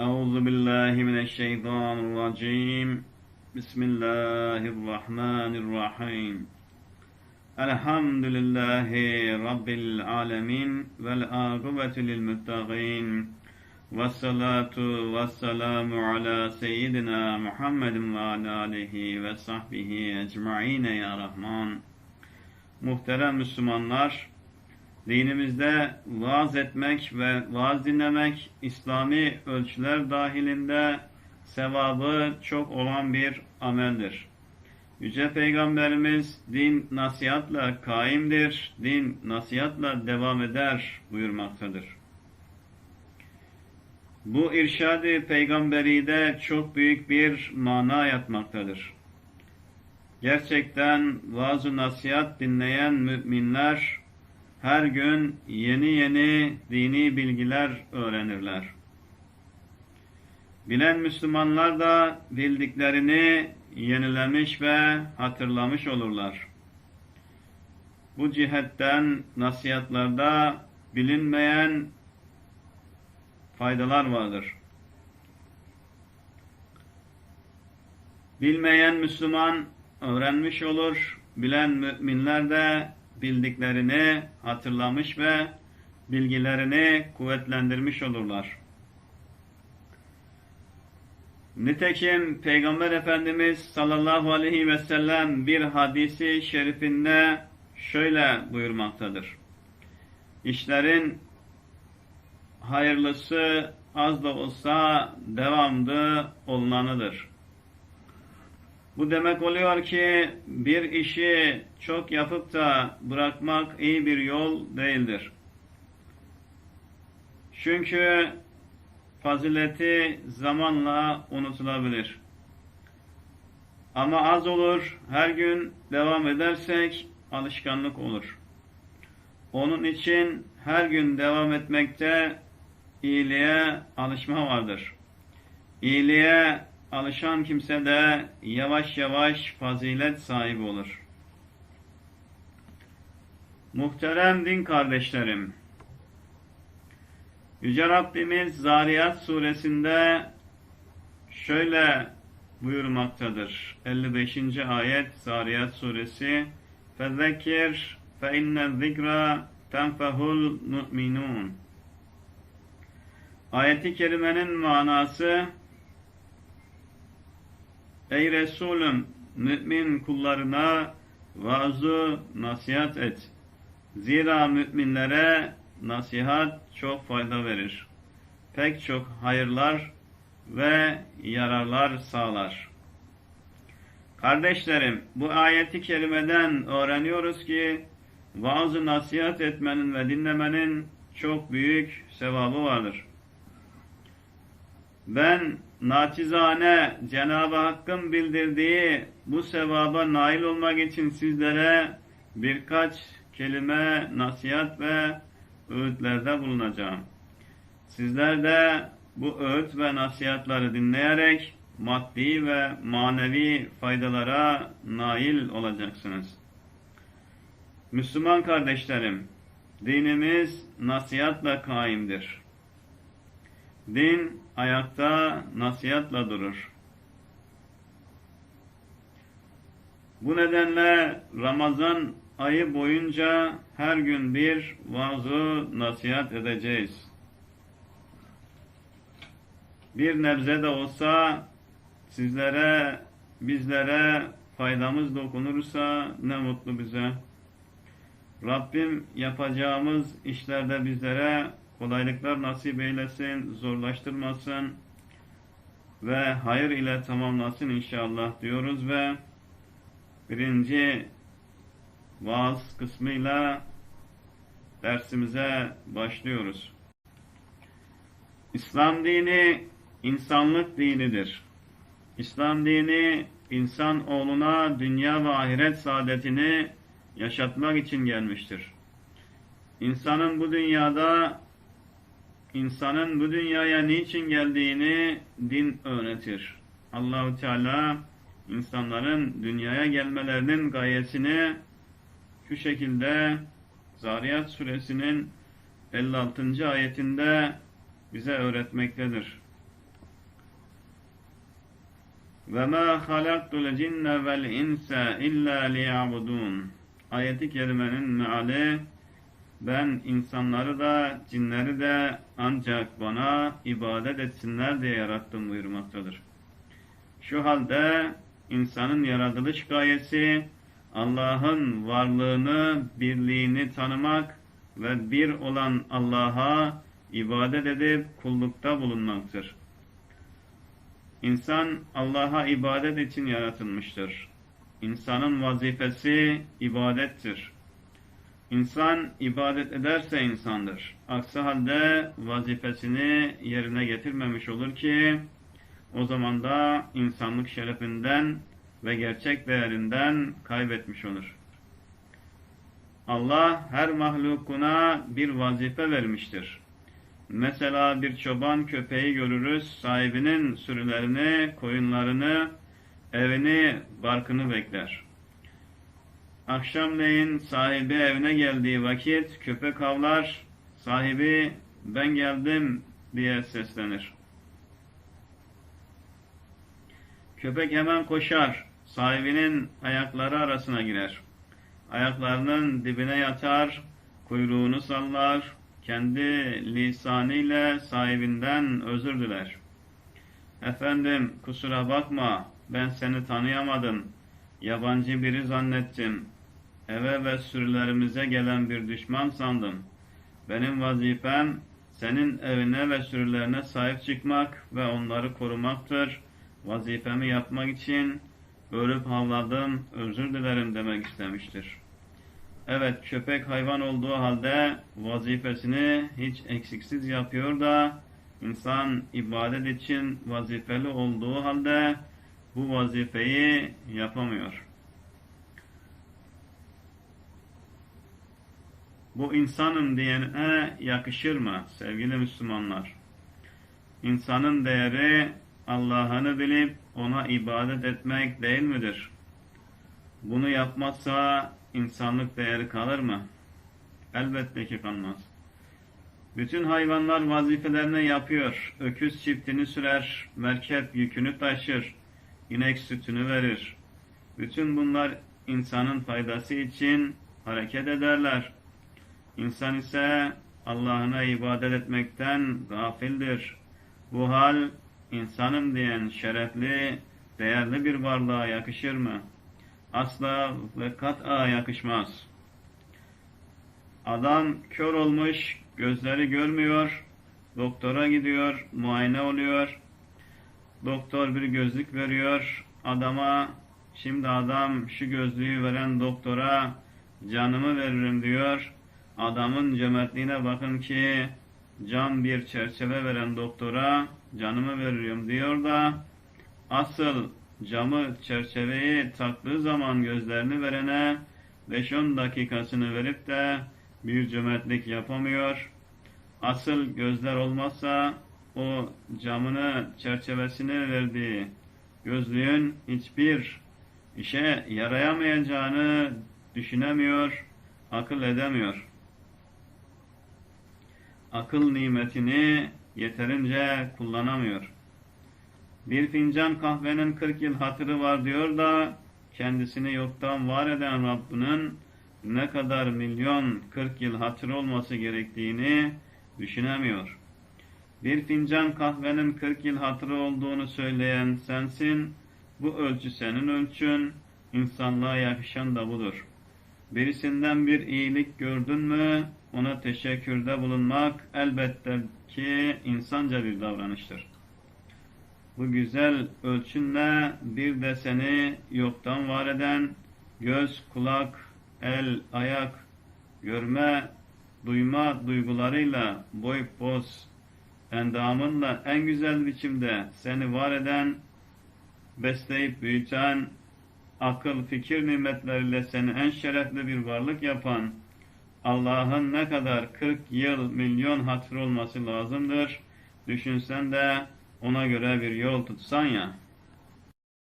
أعوذ بالله من الشيطان الرجيم بسم الله الرحمن الرحيم الحمد لله رب العالمين والعاقبة للمتقين والصلاة والسلام على سيدنا محمد وعلى آله وصحبه أجمعين يا رحمن Muhterem Müslümanlar, dinimizde vaaz etmek ve vaaz dinlemek İslami ölçüler dahilinde sevabı çok olan bir ameldir. Yüce Peygamberimiz din nasihatla kaimdir, din nasihatla devam eder buyurmaktadır. Bu irşadı peygamberi de çok büyük bir mana yatmaktadır. Gerçekten vaaz-ı nasihat dinleyen müminler her gün yeni yeni dini bilgiler öğrenirler. Bilen Müslümanlar da bildiklerini yenilemiş ve hatırlamış olurlar. Bu cihetten nasihatlarda bilinmeyen faydalar vardır. Bilmeyen Müslüman öğrenmiş olur, bilen müminler de bildiklerini hatırlamış ve bilgilerini kuvvetlendirmiş olurlar. Nitekim Peygamber Efendimiz sallallahu aleyhi ve sellem bir hadisi şerifinde şöyle buyurmaktadır. İşlerin hayırlısı az da olsa devamlı olunanıdır. Bu demek oluyor ki bir işi çok yapıp da bırakmak iyi bir yol değildir. Çünkü fazileti zamanla unutulabilir. Ama az olur, her gün devam edersek alışkanlık olur. Onun için her gün devam etmekte iyiliğe alışma vardır. İyiliğe alışan kimse de yavaş yavaş fazilet sahibi olur. Muhterem din kardeşlerim, Yüce Rabbimiz Zariyat suresinde şöyle buyurmaktadır. 55. ayet Zariyat suresi فَذَكِّرْ فَاِنَّ الذِّكْرَ تَنْفَهُ الْمُؤْمِنُونَ Ayeti kerimenin manası Ey Resulüm mümin kullarına vaazı nasihat et. Zira müminlere nasihat çok fayda verir. Pek çok hayırlar ve yararlar sağlar. Kardeşlerim, bu ayeti kerimeden öğreniyoruz ki vaazı nasihat etmenin ve dinlemenin çok büyük sevabı vardır. Ben naçizane Cenab-ı Hakk'ın bildirdiği bu sevaba nail olmak için sizlere birkaç kelime nasihat ve öğütlerde bulunacağım. Sizler de bu öğüt ve nasihatları dinleyerek maddi ve manevi faydalara nail olacaksınız. Müslüman kardeşlerim, dinimiz nasihatla kaimdir. Din ayakta nasihatla durur. Bu nedenle Ramazan ayı boyunca her gün bir vaazı nasihat edeceğiz. Bir nebze de olsa sizlere, bizlere faydamız dokunursa ne mutlu bize. Rabbim yapacağımız işlerde bizlere kolaylıklar nasip eylesin, zorlaştırmasın ve hayır ile tamamlasın inşallah diyoruz ve birinci vaaz kısmıyla dersimize başlıyoruz. İslam dini insanlık dinidir. İslam dini insan oğluna dünya ve ahiret saadetini yaşatmak için gelmiştir. İnsanın bu dünyada insanın bu dünyaya niçin geldiğini din öğretir. Allahu Teala insanların dünyaya gelmelerinin gayesini şu şekilde Zariyat suresinin 56. ayetinde bize öğretmektedir. Ve ma halaktul cinne vel insa illa liya'budun. Ayeti kerimenin meali ben insanları da cinleri de ancak bana ibadet etsinler diye yarattım buyurmaktadır. Şu halde insanın yaratılış gayesi Allah'ın varlığını, birliğini tanımak ve bir olan Allah'a ibadet edip kullukta bulunmaktır. İnsan Allah'a ibadet için yaratılmıştır. İnsanın vazifesi ibadettir. İnsan ibadet ederse insandır. Aksi halde vazifesini yerine getirmemiş olur ki o zaman da insanlık şerefinden ve gerçek değerinden kaybetmiş olur. Allah her mahlukuna bir vazife vermiştir. Mesela bir çoban köpeği görürüz, sahibinin sürülerini, koyunlarını, evini, barkını bekler. Akşamleyin sahibi evine geldiği vakit köpek avlar, sahibi ben geldim diye seslenir. Köpek hemen koşar, sahibinin ayakları arasına girer. Ayaklarının dibine yatar, kuyruğunu sallar, kendi lisanıyla sahibinden özür diler. Efendim kusura bakma ben seni tanıyamadım. Yabancı biri zannettim. Eve ve sürülerimize gelen bir düşman sandım. Benim vazifem senin evine ve sürülerine sahip çıkmak ve onları korumaktır. Vazifemi yapmak için ölüp havladım, özür dilerim demek istemiştir. Evet, köpek hayvan olduğu halde vazifesini hiç eksiksiz yapıyor da insan ibadet için vazifeli olduğu halde bu vazifeyi yapamıyor. Bu insanın diyene yakışır mı sevgili Müslümanlar? İnsanın değeri Allah'ını bilip ona ibadet etmek değil midir? Bunu yapmazsa insanlık değeri kalır mı? Elbette ki kalmaz. Bütün hayvanlar vazifelerini yapıyor. Öküz çiftini sürer, merkep yükünü taşır, inek sütünü verir. Bütün bunlar insanın faydası için hareket ederler. İnsan ise Allah'ına ibadet etmekten gafildir. Bu hal insanım diyen şerefli, değerli bir varlığa yakışır mı? Asla ve kat'a yakışmaz. Adam kör olmuş, gözleri görmüyor, doktora gidiyor, muayene oluyor. Doktor bir gözlük veriyor adama. Şimdi adam şu gözlüğü veren doktora canımı veririm diyor. Adamın cömertliğine bakın ki cam bir çerçeve veren doktora canımı veriyorum diyor da asıl camı çerçeveyi taktığı zaman gözlerini verene 5-10 dakikasını verip de bir cömertlik yapamıyor. Asıl gözler olmazsa o camını çerçevesini verdiği gözlüğün hiçbir işe yarayamayacağını düşünemiyor, akıl edemiyor. Akıl nimetini yeterince kullanamıyor. Bir fincan kahvenin 40 yıl hatırı var diyor da kendisini yoktan var eden Rabbinin ne kadar milyon 40 yıl hatırı olması gerektiğini düşünemiyor. Bir fincan kahvenin 40 yıl hatırı olduğunu söyleyen sensin, bu ölçü senin ölçün, insanlığa yakışan da budur. Birisinden bir iyilik gördün mü, ona teşekkürde bulunmak elbette ki insanca bir davranıştır. Bu güzel ölçünle bir de seni yoktan var eden göz, kulak, el, ayak, görme, duyma duygularıyla boy poz, endamınla en güzel biçimde seni var eden, besleyip büyüten, akıl, fikir nimetleriyle seni en şerefli bir varlık yapan, Allah'ın ne kadar 40 yıl milyon hatır olması lazımdır. Düşünsen de ona göre bir yol tutsan ya.